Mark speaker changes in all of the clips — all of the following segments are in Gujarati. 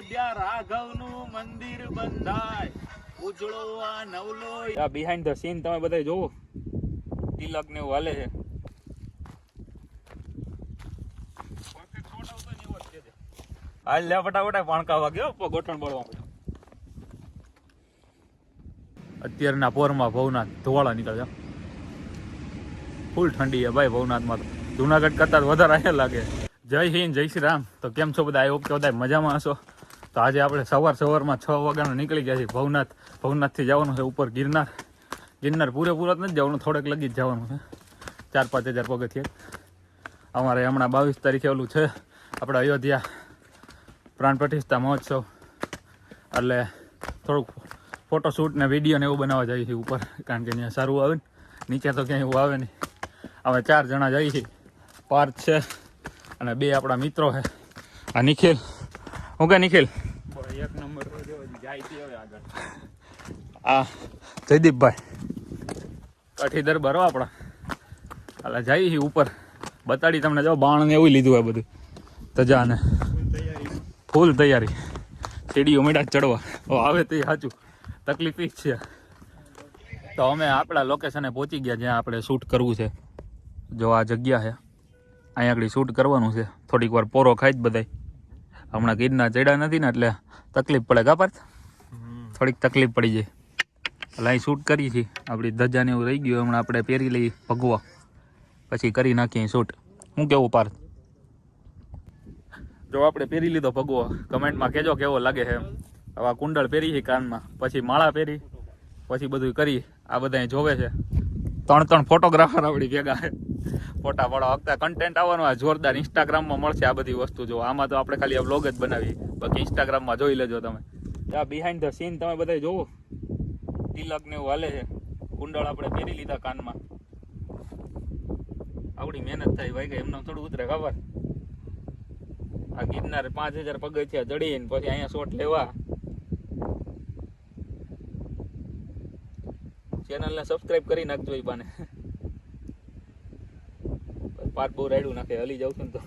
Speaker 1: અયોધ્યા રાઘવનું મંદિર બંધાય. ઉજળો આ નવલો આ બિહાઇન્ડ ધ સીન તમે બધા જોવો. તિલક ને એવું હાલે છે. હાલ લે ફટાફટ પાણકા વાગ્યો ગોઠણ બળવા અત્યારના પોરમાં ભવનાથ ધોવાળા નીકળ્યા. ફૂલ ઠંડી છે ભાઈ ભવનાથમાં તો. જુનાગઢ કરતાં તો વધારે અહીંયા લાગે. જય હિન્દ જય શ્રી રામ. તો કેમ છો બધા? આઈ હોપ કે બધા મજામાં હશો. તો આજે આપણે સવાર સવારમાં છ વાગ્યાનું નીકળી ગયા છીએ. ભવનાથ, ભવનાથથી જવાનું છે ઉપર ગિરનાર. ગિરનાર પૂરેપૂરો જ નથી જવાનું, થોડેક લગી જ જવાનું છે. ચાર પાંચ હજાર પગથિયે. અમારે હમણાં બાવીસ તારીખે ઓલું છે, આપણે અયોધ્યા પ્રાણ પ્રતિષ્ઠા મહોત્સવ. એટલે થોડુંક ફોટોશૂટ ને વીડિયો ને એવું બનાવવા જઈએ છીએ ઉપર, કારણ કે અહીંયા સારું આવે ને. નીચે તો ક્યાંય એવું આવે નહીં. અમે ચાર જણા જઈએ છીએ. પાર્થ છે અને બે આપણા મિત્રો છે. આ નિખિલ હું કે નિખિલ એક નંબર જાય છે હવે આગળ. આ જયદીપભાઈ. કાઠી દરબારો આપણા. એટલે જઈએ છીએ ઉપર. બતાડી તમને જો બાણ ને એવું લીધું હોય બધું. તજા ને. ફૂલ તૈયારી. સીડીઓ મેળા ચડવા. આવે તે સાચું. તકલીફ જ છે. તો અમે આપણા લોકેશને પહોંચી ગયા જ્યાં આપણે શૂટ કરવું છે. જો આ જગ્યા છે. અહીંયા આગળ શૂટ કરવાનું છે. થોડીક વાર પોરો ખાઈ જ બધાય. હમણાં ગીરના ચડ્યા નથી ને એટલે તકલીફ પડે કા પાર્થ? થોડીક તકલીફ પડી જાય. એટલે અહીં શૂટ કરી છીએ આપણી ધજાને એવું રહી ગયું. હમણાં આપણે પહેરી લઈએ ભગવા. પછી કરી નાખીએ શૂટ. શું કેવું પાર્થ? જો આપણે પહેરી લીધો ભગવો. કમેન્ટમાં કહેજો કેવો લાગે છે. હવે કુંડળ પહેરી છે કાનમાં. પછી માળા પહેરી. પછી બધું કરી. આ બધા જોવે છે. ત્રણ ત્રણ ફોટોગ્રાફર આપણી ભેગા છે. ફોટા પાડવા વખતે કન્ટેન્ટ આવવાનું આ જોરદાર ઇન્સ્ટાગ્રામમાં મળશે આ બધી વસ્તુ જો. આમાં તો આપણે ખાલી વ્લોગ જ બનાવી બાકી ઇન્સ્ટાગ્રામમાં જોઈ લેજો તમે. આ બિહાઇન્ડ ધ સીન તમે બધા જોવો. તિલક ને એવું હાલે છે. કુંડળ આપણે પહેરી લીધા કાનમાં. આવડી મહેનત થાય ભાઈ એમને થોડું ઉતરે ખબર. આ ગિરનાર પાંચ હજાર પગથિયા ચડીને પછી અહીંયા શોટ લેવા. ચેનલને સબસ્ક્રાઇબ કરી નાખજો એ બાને. પાર્ટ બહુ રાયડું નાખે હલી જાઉં છું ને તો.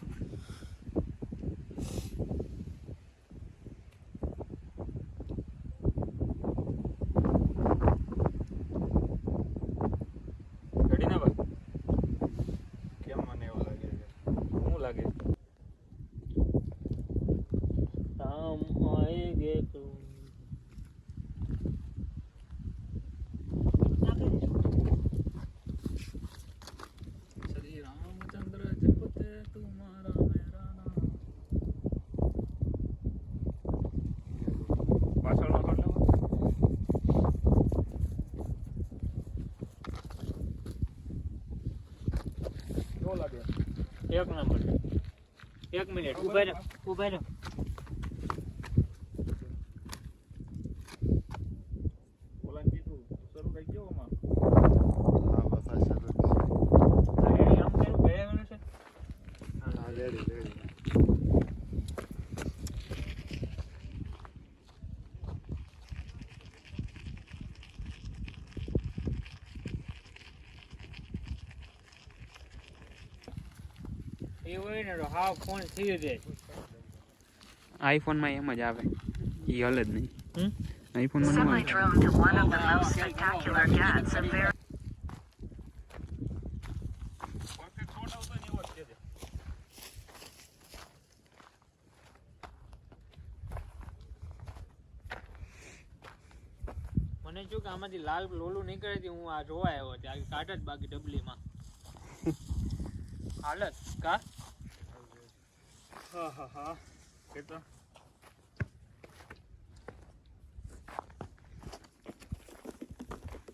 Speaker 1: રેડી ને
Speaker 2: કેમ મને એવું લાગે છે?
Speaker 1: શું લાગે?
Speaker 3: हम એક નંબર. એક મિનિટ ઊભા રહો ઊભા રહો.
Speaker 1: ઓલાને કીધું શરૂ થઈ ગયો આમાં
Speaker 2: હા બસ આ શરૂ જ છે.
Speaker 3: આ રેડી આમ કર્યું ભેળવવાનું છે
Speaker 2: હા રેડી રેડી
Speaker 3: એ હોય ને તો હાવ ફોન થઈ જાય
Speaker 4: આઈફોનમાં એમ જ આવે. એ હલે જ નહીં.
Speaker 3: હમ?
Speaker 4: આઈફોનમાં ન આવે.
Speaker 3: મને જો કે આમાંથી લાલ લોલું નીકળે છે હું આ જોવા આવ્યો ત્યાં કાઢ જ બાકી ડબલીમાં. હાલત કા?
Speaker 1: હા હા હા. એ તો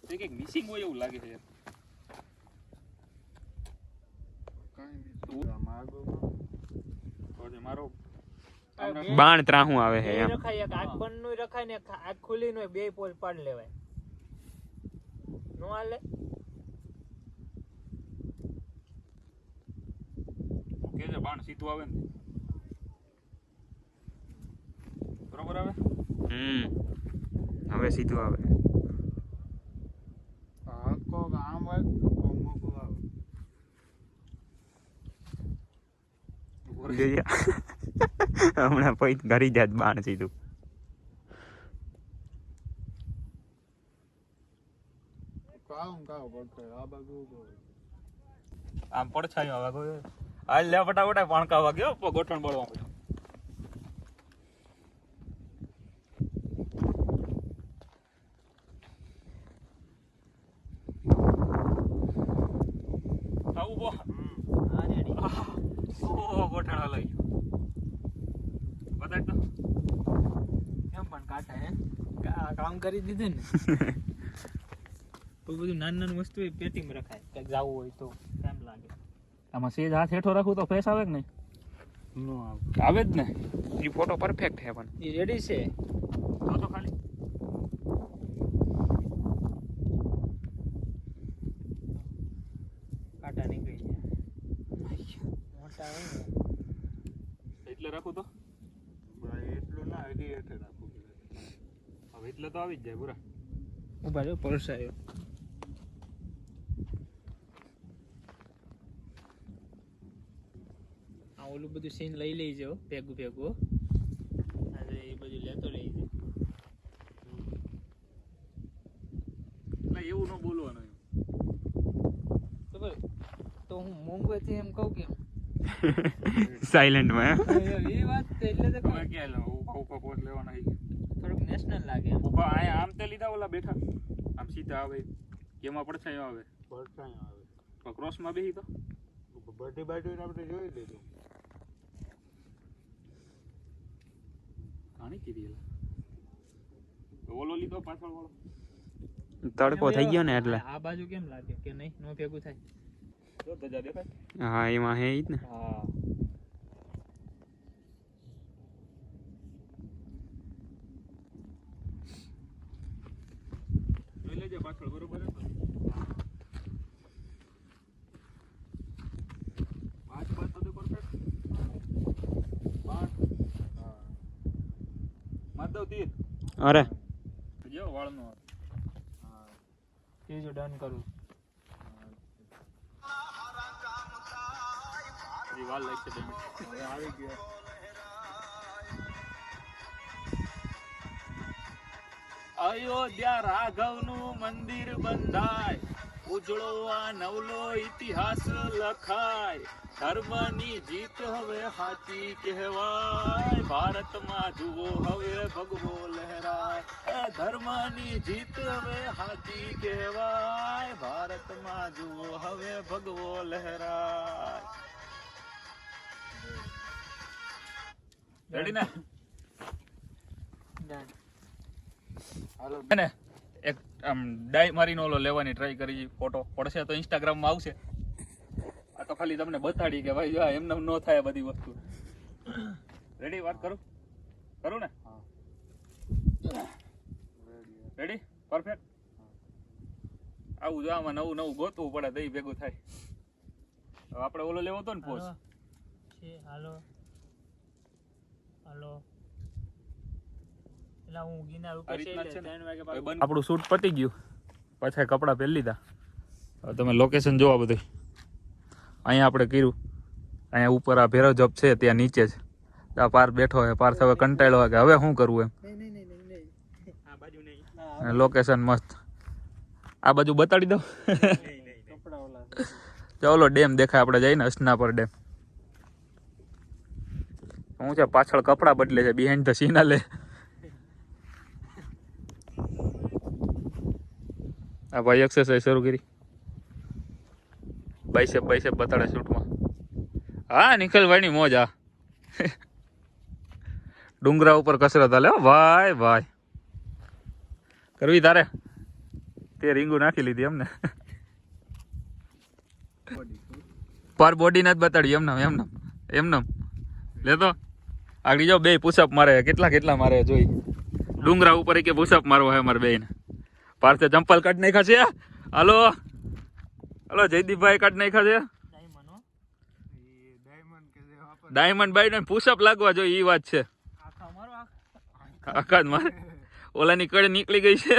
Speaker 1: કંઈક મિસિંગ હોય એવું લાગે છે.
Speaker 2: કાંઈ નહીં આમ આગળમાં
Speaker 1: તો. જે મારો
Speaker 4: બાણ ત્રાહું આવે છે એમ.
Speaker 3: રખાય એક આંખ બંધનું રખાય ને આખ ખુલ્લી નું બે પોલ પાડી લેવાય. નો હાલે?
Speaker 1: કે બાણ સીધું આવે ને. બરોબર આવે
Speaker 4: હમ હવે સીધું આવે
Speaker 2: હલકો આમ હોય મોકો આવે
Speaker 4: ગયા હમણાં પછી ઘરી જાત બાણ સીધું.
Speaker 1: આમ પડછાયો વાગો હાલ લે ફટાફટ પાણકા વાગ્યો ગોઠણ બળવા માંડ્યો. આ ઊભો.
Speaker 3: આ રેડી.
Speaker 1: ઓહો, ગોઠણ હલાઈ
Speaker 3: એમ પણ કાંટા હે? કામ કરી દીધું ને? બધું નાનું નાનું વસ્તુ એ પેટીમાં રખાય. ક્યાંક જવું હોય તો કેમ લાગે.
Speaker 1: આમાં સેજ હાથ હેઠો રાખું તો ફેસ આવે કે નહીં?
Speaker 2: નો આવે.
Speaker 1: જ ને.
Speaker 4: એ ફોટો પરફેક્ટ છે પણ.
Speaker 3: એ રેડી છે.
Speaker 1: જો તો ખાલી.
Speaker 3: કાંટા નીકળી ગયા. મોટા આવે
Speaker 1: એટલે રાખું તો?
Speaker 2: એટલું હેઠે રાખવું
Speaker 1: હવે એટલે તો આવી જ જાય પૂરા
Speaker 3: ઊભા રહ્યો આવ્યો આ ઓલું બધું સીન લઈ લેજો ભેગું ભેગું. આજે એ બધું લેતો લઈ
Speaker 1: એટલે એવું ન બોલવાનું એમ.
Speaker 3: તો હું મોંઘવેથી એમ કહું કેમ
Speaker 4: સાયલેન્ટમાં
Speaker 3: એ વાત એટલે તો
Speaker 1: કે. લો? ઊભા ઊભા પોટ લેવાના છે
Speaker 3: થોડુંક નેશનલ લાગે એમ.
Speaker 1: ઊભા અહીંયા આમ તે લીધા ઓલા બેઠા. આમ સીધા આવે. કેમાં પડછાયો આવે.
Speaker 2: પડછાયો આવે.
Speaker 1: તો ક્રોસમાં બેહી તો.
Speaker 2: બર્થડે બાજુ આપણે જોઈ લેજો
Speaker 1: ઘણી કીધી. ઓલો લીધો પાછળ વાળો.
Speaker 4: તડકો થઈ ગયો ને એટલે.
Speaker 3: આ બાજુ કેમ લાગે? કે નહીં? નો ભેગું થાય?
Speaker 1: જો ધજા દેખાય.
Speaker 4: હા એમાં હે ઈ જ ને.
Speaker 1: હા જોઈ લેજે પાછળ બરોબર હે તો. પાંચ પાંચ તો perfect. પાંચ. માર દઉં તીર.
Speaker 4: અરે
Speaker 1: જો વાળનો.
Speaker 3: ત્રીજું ડન કરું
Speaker 1: એ વાર લાગશે બે મિનિટ.
Speaker 2: આવી ગયા
Speaker 1: અયોધ્યા રાઘવનું મંદિર બંધાય ઉજળો આ નવલો ઇતિહાસ લખાય. ધર્મની જીત હવે હાચી કહેવાય. ભારતમાં જુઓ હવે ભગવો લહેરાય. ધર્મની જીત હવે હાચી કહેવાય. ભારતમાં જુઓ હવે ભગવો લહેરાય. રેડી ને?
Speaker 2: હાલો
Speaker 1: ને? આમ ડાઈ મારીને ઓલો લેવાની ટ્રાય કરી ફોટો પડશે તો ઇન્સ્ટાગ્રામમાં આવશે. આ તો ખાલી તમને બતાડી કે ભાઈ જો એમને એમ ન થાય બધી વસ્તુ. રેડી વાત કરું? કરું ને? રેડી પરફેક્ટ આવું જો આમાં નવું નવું ગોતવું પડે દહીં ભેગું થાય. હવે આપણે ઓલો લેવો તો ને પોસ્ટ
Speaker 3: હાલો. હાલો. એટલે હું
Speaker 1: ગિનાર
Speaker 3: ઉપર છે
Speaker 1: છે.
Speaker 3: ત્રણ વાગે
Speaker 1: આપણું શૂટ પતી ગયું. પાછા કપડાં પહેરી લીધા. હવે તમે લોકેશન જોવા બધું અહીંયા આપણે કર્યું. અહીંયા ઉપર આ ભેરવ જોબ છે ત્યાં નીચે જ આ પાર બેઠો હોય પાર્થ હવે કંટાળ્યો હોય કે હવે શું કરવું
Speaker 3: આ બાજુ
Speaker 1: એમ લોકેશન મસ્ત. આ બાજુ બતાડી દઉં.
Speaker 3: ચલો
Speaker 1: ચાલો ડેમ દેખાય આપણે જઈને અસનાપર ડેમ. શું છે? પાછળ કપડાં બદલે છે બિહાઇન્ડ ધ સીના લે આ ભાઈ એક્સરસાઇઝ શરૂ કરી. બાઈસેપ બાઈસેપ બતાડે શૂટમાં. હા નિખિલભાઈની મોજ આ ડુંગરા ઉપર કસરત હાલે ભાઈ ભાઈ. કરવી તારે? તે રીંગુ નાખી લીધી એમને. પર બોડી નથી બતાડી એમને એમને એમને લેતો આગળ જાઓ બે પુશઅપ મારે, કેટલા કેટલા મારે જોઈ. ડુંગરા ઉપર કે પુશઅપ મારવો હે મારે બેન પાર્થે ચંપલ કાઢ નાખ્યા છે. હલો. હાલો જયદીપભાઈ કાઢ નાખ્યા છે.
Speaker 3: ડાયમંડ
Speaker 1: બાય ને પુશઅપ લાગવા જોઈએ એ વાત છે.
Speaker 3: આખા મારો.
Speaker 1: ઓલાની કડે નીકળી ગઈ છે.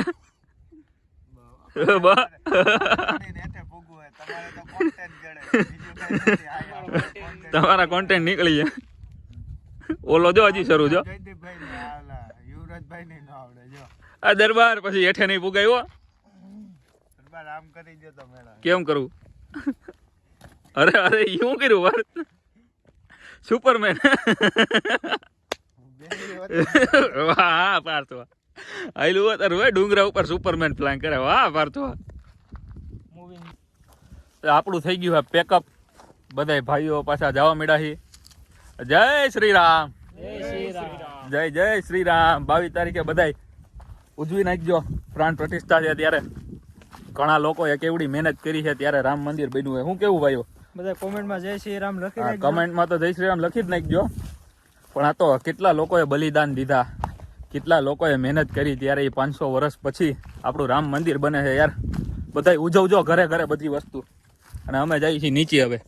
Speaker 2: તમારે
Speaker 1: કોન્ટેન્ટ નીકળી જાય ઓલો જો હજી શરૂ જો.
Speaker 2: યુવરાજભાઈ ન આવડે, જો.
Speaker 1: આ દરબાર પછી હેઠે નહીં પુગાયો
Speaker 2: સરબાર આમ કરી દે મેળા.
Speaker 1: કેમ કરવું અરે અરે શું કર્યું વાર સુપરમેન વાહ પાર્થો આયલું હોત અરે ભાઈ ડુંગરા ઉપર સુપરમેન પ્લાન કરે. વાહ પાર્થો આપણું થઈ ગયું પેકઅપ બધાય ભાઈઓ પાછા જવા મળ્યા છે. જય શ્રી રામ. જય જય શ્રી રામ. બાવીસ તારીખે બધાય ઉજવી નાખજો. પ્રાણ પ્રતિષ્ઠા છે ત્યારે ઘણા લોકોએ કેવડી મહેનત કરી છે ત્યારે રામ મંદિર બન્યું હોય. શું કેવું ભાઈઓ?
Speaker 3: બધા કોમેન્ટમાં જય શ્રી રામ લખી
Speaker 1: કમેન્ટમાં તો જય શ્રી રામ લખી જ નાખજો. પણ આ તો કેટલા લોકોએ બલિદાન દીધા? કેટલા લોકોએ મહેનત કરી ત્યારે એ પાંચસો વર્ષ પછી આપણું રામ મંદિર બને છે યાર. બધા ઉજવજો ઘરે ઘરે બધી વસ્તુ. અને અમે જઈએ છીએ નીચે હવે.